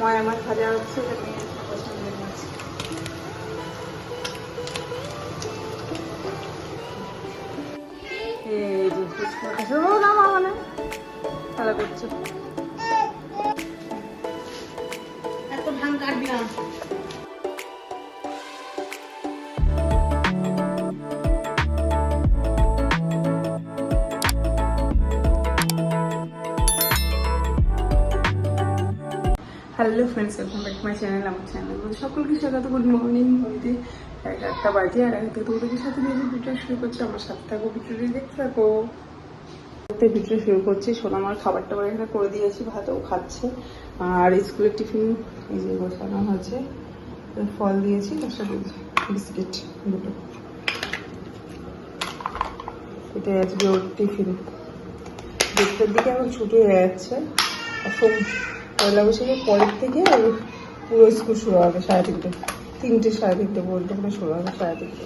ময়া মাছ ভাজা হচ্ছে এটা মেয়ের পছন্দের মাছ খেলা করছে। এত ধান কাটবি না। Hello friends welcome back my channel আমার চ্যানেল সকলকে স্বাগত, গুড মর্নিং ঘড়িতে একটা বাজে, আর একটা তোমাদের সাথে নিয়ে ভিডিও শুরু করছি, আমার সাথে থাকো, ভিডিওটি দেখতে থাকো। ভিডিও শুরু করছি, সোনা আমার খাবার টাবার এখানে করে দিয়েছি ভাতও খাচ্ছে। আর স্কুলের টিফিন, এই যে বসানো হয়েছে, ফল দিয়েছি, তার সাথে বিস্কিট, দুটো। এটাই আজকে ওর টিফিন। দেড়টার দিকে এখন ছুটি হয়ে যাচ্ছে পয়লা বৈশাখের পরের থেকে পুরো স্কুল শুরু হবে সাড়ে তিনটে। তিনটে, সাড়ে তিনটে পর্যন্ত করে শুরু হবে সাড়ে তিনটে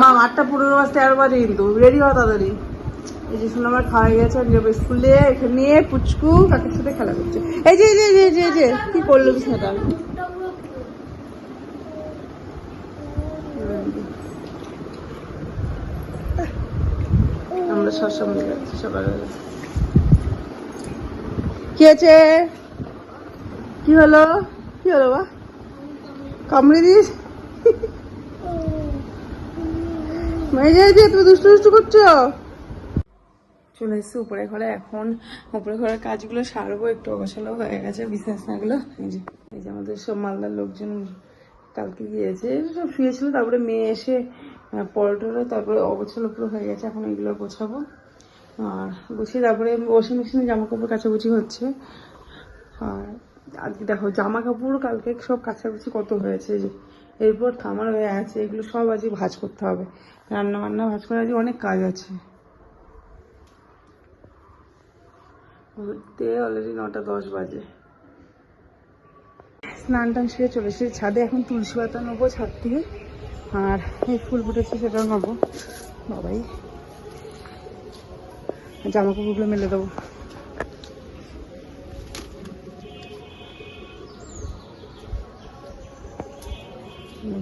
মা আটটা পনেরো বাজতে রেডি তাড়াতাড়ি। এই যে আমার স্কুলে, এখানে পুচকু সাথে খেলা করছে। এই কি করল আমরা সবসময় যাচ্ছি সকালবেলা কি আছে কি হলো? কি হলো বা? কামড়ে দিস। এই যে তুমি দুষ্টু দুষ্টু করছ? চলে এসেছি উপরে ঘরে। এখন উপরে ঘরের কাজগুলো সারবো, একটু অগোছালো হয়ে গেছে বিছানাগুলো। এই যে এই যে আমাদের সব মালদার লোকজন কালকে গিয়েছে। সব শুয়েছিল, তারপরে মেয়ে এসে পরোটা তারপরে অগোছালো পুরো হয়ে গেছে। এখন এগুলো গোছাবো। আর গুছিয়ে তারপরে ওয়াশিং মেশিনে জামা কাপড় কাচাকুচি হচ্ছে। আর আজকে দেখো জামা কাপড় কালকে সব কাচাকুচি কত হয়েছে যে, এরপর থামার হয়ে আছে, এগুলো সব আজকে ভাজ করতে হবে। রান্না বান্না ভাজ করে আজকে অনেক কাজ আছে। ঘুরতে অলরেডি নটা দশ বাজে। স্নান টান সেরে চলে এসেছি। ছাদে এখন তুলসী পাতা নেব ছাদ থেকে। আর এই ফুল ফুটেছে সেটাও নেব। বাবাই। জামা কাপড়গুলো মেলে দেবো।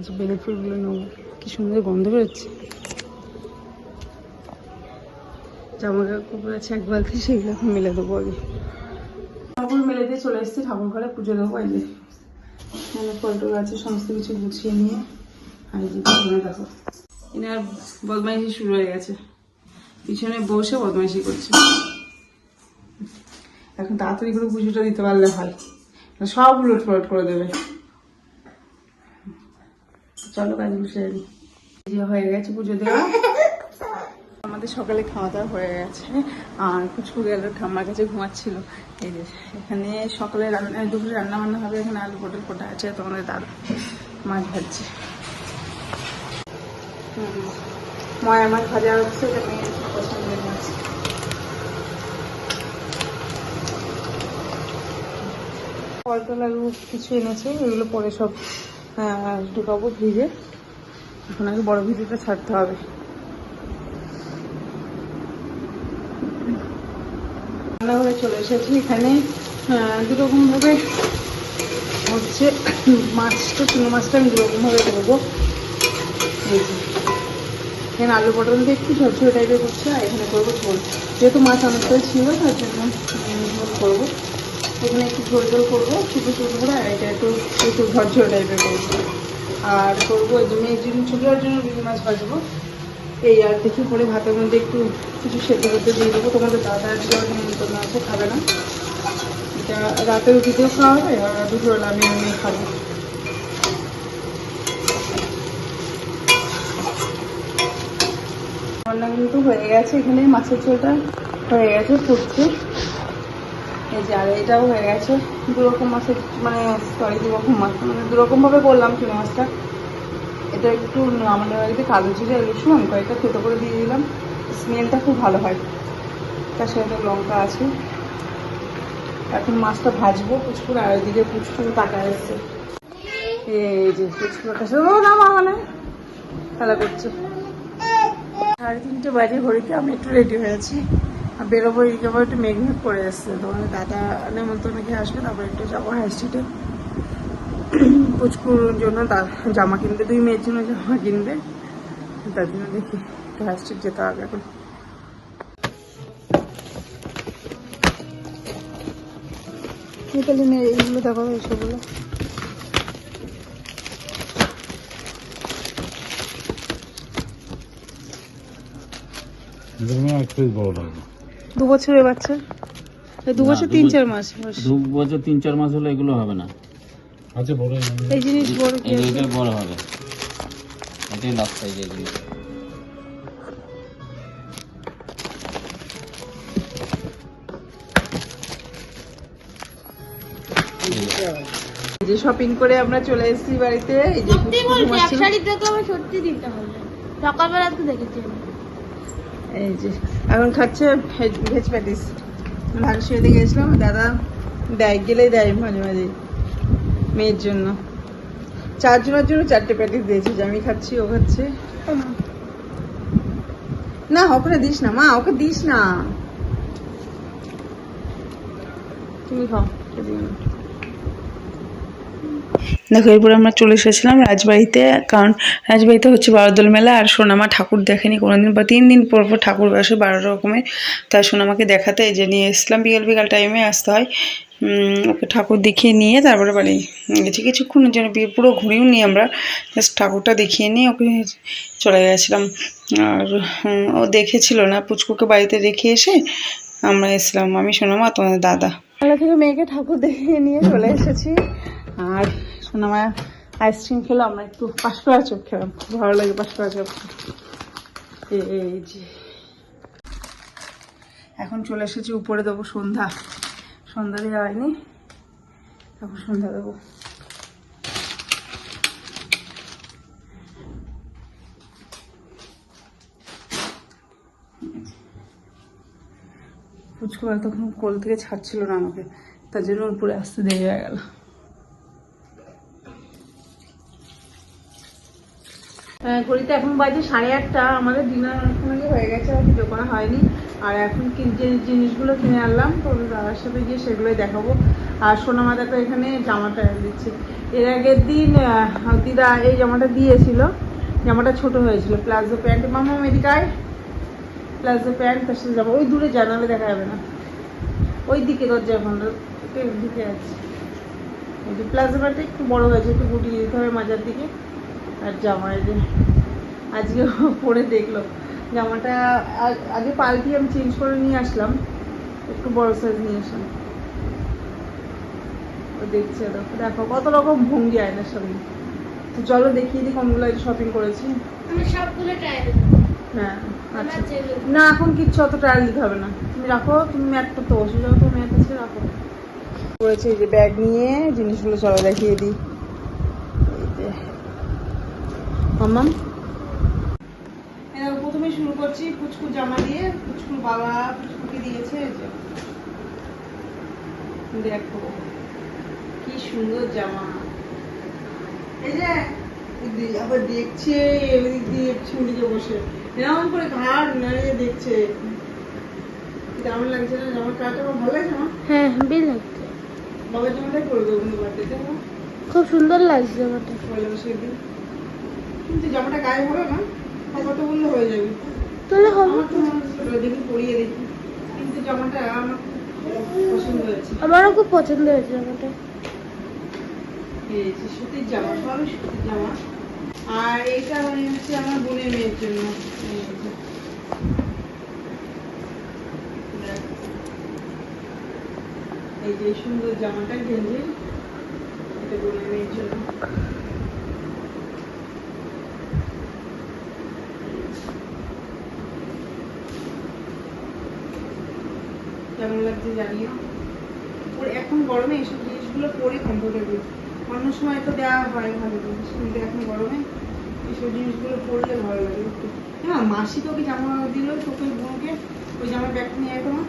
যে বেলে ফুলগুলো নেব। কি সুন্দর গন্ধ বেরোচ্ছে। জামা কাপড় আছে, এক বালতি, সেগুলো এখন মেলে দেবো আগে। কাপড় মেলে দিয়ে চলে এসেছি, ঠাকুর ঘরে পুজো দেবো এই এখানে ফটো আছে, সমস্ত কিছু গুছিয়ে নিয়ে, আর দেখো। এনার বদমাইশি শুরু হয়ে গেছে। পিছনে বসে বদমাইশি করছে। এখন তাড়াতাড়ি করে পুজোটা দিতে পারলে হয়। সব উলট পালট করে দেবে। চলো কাজ। যে হয়ে গেছে পুজো দেওয়া। আমাদের সকালে খাওয়া দাওয়া হয়ে গেছে। আর কুচকু গেল, ঠাম্মার কাছে ঘুমাচ্ছিল। এই যে, এখানে সকালে রান্না দুপুরে রান্না বান্না হবে। এখানে আলু পটল কোটা আছে, তোমাদের দাদা মাছ ভাজছে। ময়া মাছ ভাজা হচ্ছে এটা মেয়ের পছন্দের মাছ কিছু এনেছে এগুলো পরে সব ঢুকাবো ভিজে। এখন আগে বড় ভিডিওটা ছাড়তে হবে। রান্নাঘরে চলে এসেছি এখানে দুরকমভাবে হচ্ছে মাছটা চুনো মাছটা আমি দুরকমভাবে করব এই। এখানে আলু পটল দিয়ে একটু টাইপের করছে, আর এখানে করব ঝোল। যেহেতু মাছ অনেকটাই ছিল, তার জন্য ঝোল করব। এখানে একটু ঝোল ঝোল করব, শুধু শুধু করে আর এটা একটু একটু ঝরঝরে টাইপের করব। আর করব এই যে মেয়ের জন্য ছোটোর জন্য রুই মাছ ভাজবো। এই আর দেখি করে ভাতের মধ্যে একটু কিছু সেদ্ধ করতে দিয়ে দেবো। তোমাদের দাদা আজকে নিমন্ত্রণ আছে, খাবে না। এটা রাতে রুটিতেও খাওয়া হবে, আর দুপুরবেলা আমি এমনি খাব। রান্না কিন্তু হয়ে গেছে এখানে, মাছের ঝোলটা হয়ে গেছে ফুটছে। এই যে, আর এটাও হয়ে গেছে। দুরকম মাছের মানে সরি দুরকম মাছ মানে দুরকমভাবে করলাম চুনো মাছটা। এটা একটু আমাদের বাড়িতে কালো জিরে রসুন কয়েকটা থেতো করে দিয়ে দিলাম। স্মেলটা খুব ভালো হয়। তার সাথে লঙ্কা আছে। এখন মাছটা ভাজবো, পুচকুর, আর ওইদিকে পুচকুর টাকা এসছে। এই যে, পুচকুর কাছে মানে খেলা করছে। সাড়ে তিনটে বাজে ঘড়িতে আমি একটু রেডি হয়েছি। বেরোবো, এই যাব একটু মেঘ মেঘ করে এসছে তোমার দাদা নেমন্তন্ন খেয়ে আসবে তারপর একটু যাব হাই স্ট্রিটে পুচকুর জন্য জামা কিনবে, দুই মেয়ের জন্য জামা কিনবে। তার জন্য দেখি হাই স্ট্রিট যেতে হবে এখন। মিতালি মেয়ে এইগুলো দেখো এইসবগুলো একটু বড় লাগবে দু বছরের বাচ্চা? এই দু বছর তিন চার মাস দু বছর তিন চার মাস হলে এগুলো হবে না। আচ্ছা বড় এই জিনিস বড় কি আছে? বড় হবে। এটাই লাস্ট সাইজ এগুলো। এই যে শপিং করে আমরা চলে এসেছি বাড়িতে এই যে সত্যি বলছি এক ঘুমাচ্ছিল। শাড়ি আমার সত্যি দিতে হবে। সকালবেলা তো দেখেছি আমি। এই যে, এখন খাচ্ছে ভেজ প্যাটিস। ভালো শুয়ে গেছিলাম, দাদা দেয়, গেলেই দেয় মাঝে মাঝে মেয়ের জন্য। চারজনের জন্য চারটে প্যাটিস দিয়েছি, যে আমি খাচ্ছি, ও খাচ্ছে। না ওকে দিস না, মা, ওকে দিস না। তুমি খাও। দেখো, এরপর আমরা চলে এসেছিলাম রাজবাড়িতে, কারণ রাজবাড়িতে হচ্ছে বারোদল মেলা, আর সোনামা ঠাকুর দেখেনি কোনোদিন, বা তিন দিন পর পর ঠাকুর বসে বারো রকমের তাই সোনামাকে দেখাতে এই যে নিয়ে এসলাম, বিকেল বিকাল টাইমে আসতে হয়। ওকে ঠাকুর দেখিয়ে নিয়ে তারপরে বাড়ি গেছি। কিছুক্ষণের জন্য পুরো ঘুরিও নি আমরা জাস্ট ঠাকুরটা দেখিয়ে নিয়ে ওকে চলে গেছিলাম। আর ও দেখেছিল না, পুচকুকে বাড়িতে রেখে এসে আমরা এসলাম, আমি, সোনামা, তোমাদের দাদা। মেলা থেকে মেয়েকে ঠাকুর দেখিয়ে নিয়ে চলে এসেছি। আর সোনামা আইসক্রিম খেলো, আমরা একটু পাঁচকড়া চোখ খেলাম। খুব ভালো লাগে পাঁচকড়া চোখ এই যে। এখন চলে এসেছি, উপরে দেবো সন্ধ্যা। সন্ধ্যা দেওয়া হয়নি। এখন সন্ধ্যা দেবো। ফুচকু তখন কোল থেকে ছাড়ছিল না আমাকে, তার জন্য উপরে আসতে দেরি হয়ে গেল। ঘড়িতে এখন বাজে সাড়ে আটটা। আমাদের ডিনার অনেকক্ষণ হয়ে গেছে, আর ভিডিও করা হয়নি। আর এখন যে জিনিসগুলো কিনে আনলাম, তো দাদার সাথে গিয়ে সেগুলোই দেখাবো। আর সোনামাদা তো এখানে জামাটা দিচ্ছে। এর আগের দিন দিদা এই জামাটা দিয়েছিল। জামাটা ছোট হয়েছিল, প্লাজো প্যান্ট। মামা মেডিকায় প্লাজো প্যান্ট, তার সাথে যাব ওই দূরে জানালে দেখা যাবে না। ওই দিকে দরজা খন্ড দিকে আছে। প্লাজো প্যান্টটা একটু বড় হয়েছে, একটু গুটিয়ে দিতে হবে মাজার দিকে। আর জামা এই যে আজকে পরে দেখল। জামাটা আগে পাল্টি আমি চেঞ্জ করে নিয়ে আসলাম একটু বড় সাইজ নিয়ে আসলাম। ও দেখছে দেখো দেখো কত রকম ভঙ্গি আয়নার সামনে। তো চলো দেখিয়ে দিই কোনগুলো শপিং করেছি। আমি সবগুলো ট্রাই হ্যাঁ আচ্ছা। না এখন কিচ্ছু অত ট্রায়াল দিতে হবে না। তুমি রাখো তুমি ম্যাটটা তো অসুবিধা তো ম্যাট আছে রাখো। করেছে যে ব্যাগ নিয়ে জিনিসগুলো চলো দেখিয়ে দিই এই যে মাম্মাম প্রথমে শুরু করছি জামা দিয়ে বাবা দিয়েছে দেখো কি সুন্দর জামা। এই যে আবার দেখছে এদিক দিয়ে ছুটিতে বসে। এরকম করে ঘাড় নাড়িয়ে দেখছে। কেমন লাগছে না? জামার আমার ভালো লাগছে না হ্যাঁ হেভি লাগছে। বাবার জামাটাই কিন্তু বার্থডেতে খুব সুন্দর লাগছে জামাটা। পয়লা বৈশাখের দিন কিন্তু জামাটা গায়ে হবে না কত বললে হয়ে যাবে। তাহলে হবে। দেখি পরিয়ে দেখি কিন্তু জামাটা আমার পছন্দ হয়েছে। আমারও খুব পছন্দ হয়েছে জামাটা। সুতির জামা সবই সুতির জামা। আর এইটা মানে হচ্ছে আমার বোনের মেয়ের জন্য। এই যে সুন্দর জামাটা গেঞ্জি এটা বোনের মেয়ের জন্য। কেমন লাগছে জানিও? ওর এখন গরমে এইসব জিনিসগুলো পরে কমফোর্টেবল অন্য সময় তো দেওয়া হয় ভালো জিনিস, কিন্তু এখন গরমে এইসব জিনিসগুলো পরলে ভালো লাগে একটু। হ্যাঁ মাসি তোকে জামা দিল তোকে বোনকে ওই জামার ব্যাগটা নিয়ে আয় তোমার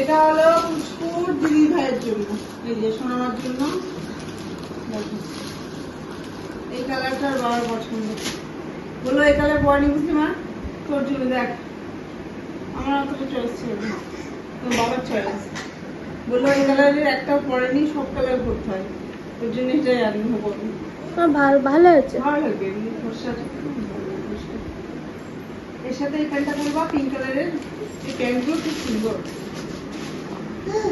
এটা হলো পুষ্পুর দিদি ভাইয়ের জন্য, এই যে সোনামার জন্য। এই কালারটা বাবার পছন্দ। বলল, এই কালার পরেনি বুঝলি মা? তোর জন্য দেখ আমার অতটা চয়েস ছিল না। তোর বাবার চয়েস বলল এই কালারের একটাও পরেনি সব কালার করতে হয়। ওর জন্য এটাই আরম্ভ করব ভালো ভালো হয়েছে। ভালো লাগবে এর সাথে এই প্যান্টটা পরবা পিঙ্ক কালারের এই প্যান্টগুলো খুব সুন্দর।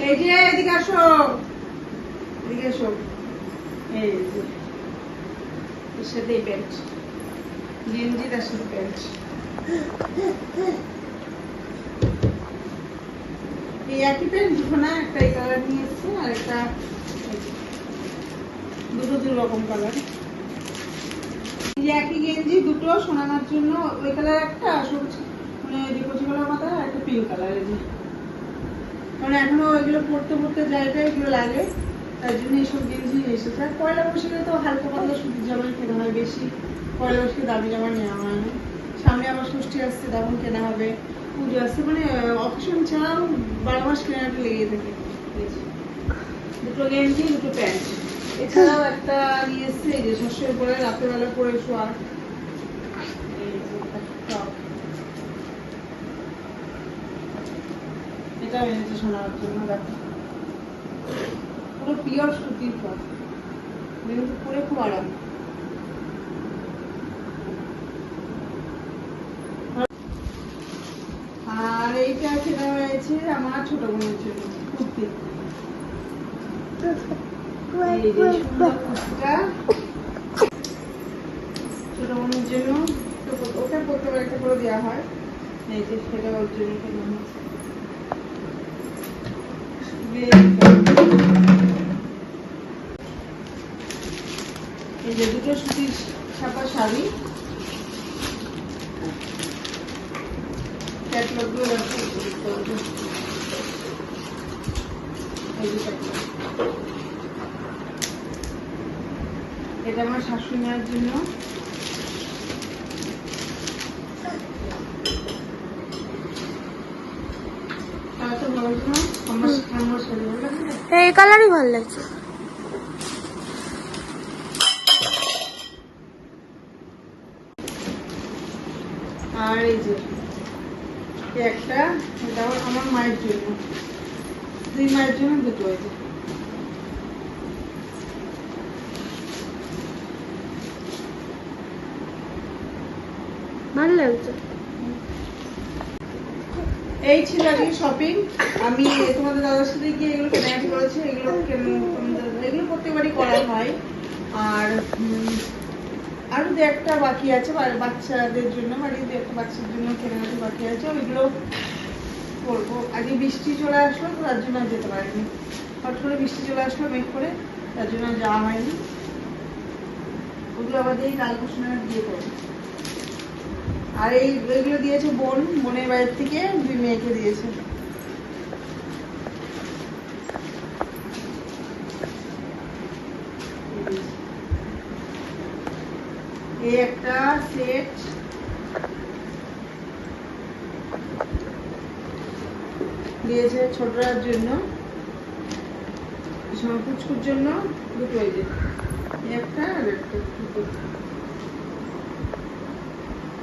এই যে এদিকে আসো। এদিকে আসো এই এর সাথে এই প্যান্ট গেঞ্জি তার সাথে প্যান্ট গেঞ্জি, দুটো শোনানোর জন্য ওই কালার একটা সবুজ মানে যে মাথা একটা পিঙ্ক কালার এই এখনও এগুলো পড়তে পড়তে এগুলো লাগে তার জন্য এইসব গেঞ্জি এসেছে। পয়লা বৈশাখে তো হালকা পাতলা সুতির জামা কেনা হয় বেশি, পয়লা বৈশাখে দামি জামা নেওয়া হয় না। সামনে আবার ষষ্ঠী আসছে তখন কেনা হবে, পুজো আসছে মানে অকেশন ছাড়াও বারো মাস কেনাটা লেগে থাকে। দুটো গেঞ্জি, দুটো প্যান্ট। এছাড়াও একটা নিয়ে এসছে যে শস্যের পরে শোয়া এই যে একটা top। এটা এনেছে শোনার জন্য, দেখো। পুরো পিওর সুতির টপ কিন্তু পরে খুব আরাম আর এইটা সেটা হয়েছে আমার ছোট বোনের জন্য, কুর্তি। ছোট বোনের জন্য ওকে প্রত্যেকবার একটা করে দেওয়া হয়। এই যে সেটা ওর জন্য এই যে দুটো সুতির ছাপা শাড়ি। এটা আমার জন্য? এই কালারই ভালো লাগছে আর এই যে এই একটা? এটা আবার আমার মায়ের জন্য। দুই মায়ের জন্য দুটো এই ভালো লাগছে। এই ছিল আজকে শপিং আমি তোমাদের দাদার সাথে গিয়ে এগুলো কেনাকাটি করেছি এগুলো এগুলো প্রত্যেকবারই করা হয়। আর আরও দু একটা বাকি আছে বাচ্চাদের জন্য বাড়ির দু একটা বাচ্চার জন্য কেনাকাটি বাকি আছে, ওইগুলো করব। আগে বৃষ্টি চলে আসলো, তো তার জন্য যেতে পারিনি। হট করে বৃষ্টি চলে আসলো, মেঘ করে, তার জন্য যাওয়া হয়নি। ওগুলো দিয়ে কাল কুসুমের দিয়ে করব। আর এই, এগুলো দিয়েছে বোন, বোনের বাড়ির থেকে, দুই মেয়েকে দিয়েছে এই একটা সেট দিয়েছে ছোটরার জন্য পুচকুর জন্য দুটো এই একটা আর একটা দুটো।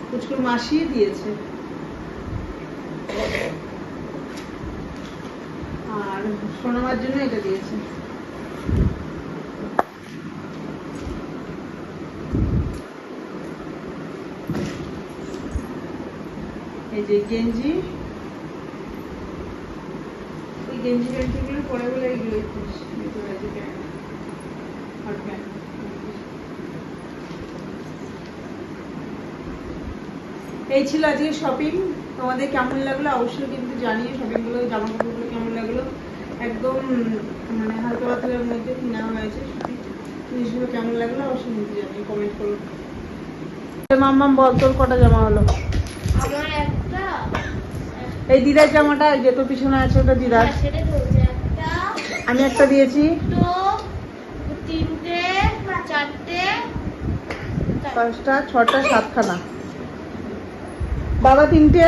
পুচকুর মাসি দিয়েছে। আর সোনামার জন্য এটা দিয়েছে। যে গেঞ্জি এই গেঞ্জি প্যান্টগুলো পরে বলে প্যান্ট এই ছিল আজকে শপিং তোমাদের কেমন লাগল অবশ্যই কিন্তু জানিয়ে শপিংগুলো জামা কাপড়গুলো কেমন লাগল। একদম মানে হালকা পাতলার মধ্যে কেনা হয়েছে। জিনিসগুলো কেমন লাগল অবশ্যই কিন্তু জানিয়ে কমেন্ট করো। মাম্মাম বল, তোর কটা জামা হলো? এই দিদার জামাটা যে তোর পিছনে আছে ওটা দিদার। হ্যাঁ, আমি একটা দিয়েছি। পাঁচটা ছটা সাতখানা। বাবা তিনটে?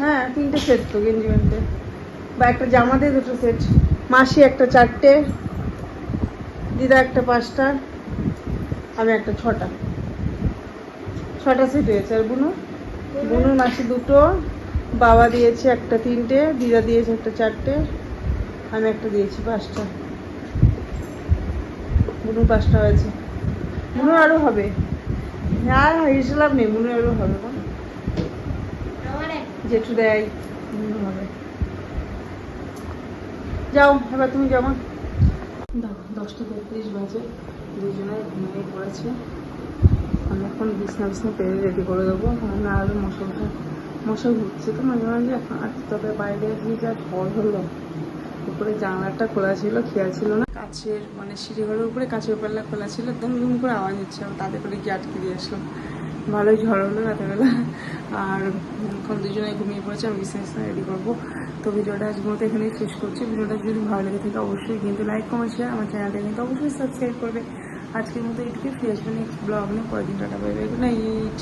হ্যাঁ তিনটে সেট তো গেঞ্জি প্যান্টে। বা একটা জামা দিয়ে দুটো সেট মাসি একটা চারটে দিদা একটা পাঁচটা আমি একটা ছটা। ছটা সেট হয়েছে আর বুনু? বুনুর মাসি দুটো, বাবা দিয়েছে একটা তিনটে, দিদা দিয়েছে একটা চারটে, আমি একটা দিয়েছি পাঁচটা। বুনুর পাঁচটা হয়েছে। বুনুর আরও হবে। আর হিসেব লাভ নেই বুনুর আরও হবে। আমার জেঠু দেয় বুনুর হবে। যাও, এবার তুমি যাও দেখো, দশটা তেত্রিশ বাজে, দুজনে ঘুমিয়ে পড়েছে। আমি এখন বিছনা বিছনা পেরে রেডি করে দেবো। না হলে মশাটা মশা ঘুরছে তো মাঝে মাঝে আর তবে বাইরে গিয়ে যা ঝড় হলো, উপরে জানলাটা খোলা ছিল, খেয়াল ছিল না। কাছের মানে সিঁড়িঘরের উপরে কাছের পাল্লা খোলা ছিল, একদম রুম করে আওয়াজ হচ্ছে, আমি তাদের করে গিয়ে আটকে দিয়ে আসলাম। ভালোই ঝড় হলো রাতেরবেলা আর এখন দুজনে ঘুমিয়ে পড়েছে, আমি বিছনা বিছনা রেডি করব। তো ভিডিওটা আজ মতো এখানেই শেষ করছি। ভিডিওটা যদি ভালো লেগে থাকে অবশ্যই কিন্তু লাইক কমেন্ট শেয়ার আমার চ্যানেলটা কিন্তু অবশ্যই সাবস্ক্রাইব করবে। আজকের মতো এটুকুই ফিরে আসবেন নেক্সট ব্লগ নিয়ে পরের tata bye bye good night